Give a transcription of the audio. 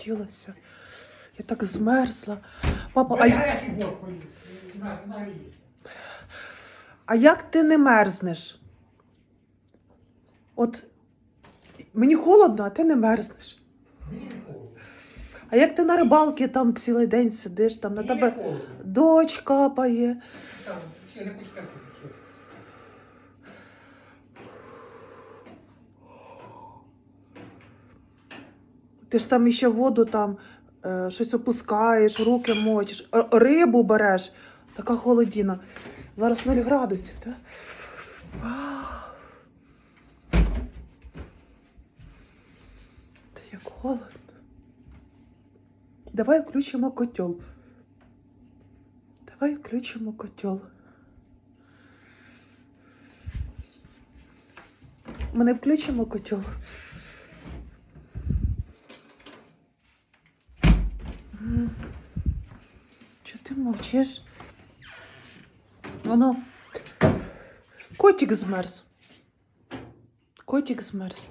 захотілося. Я так змерзла. Папа, а, а як ти не мерзнеш? От мені холодно, а ти не мерзнеш. А як ти на рибалці там цілий день сидиш, там на тебе дощ капає. Там, ще не пускати. Ти ж там іще воду там е, щось опускаєш, руки мочиш, рибу береш. Така холодіна. Зараз 0 градусів, так? Та як холодно. Давай включимо котел. Давай включимо котел. Ми не включимо котел. Чого ти мовчиш? Воно. Котик змерз. Котик змерз.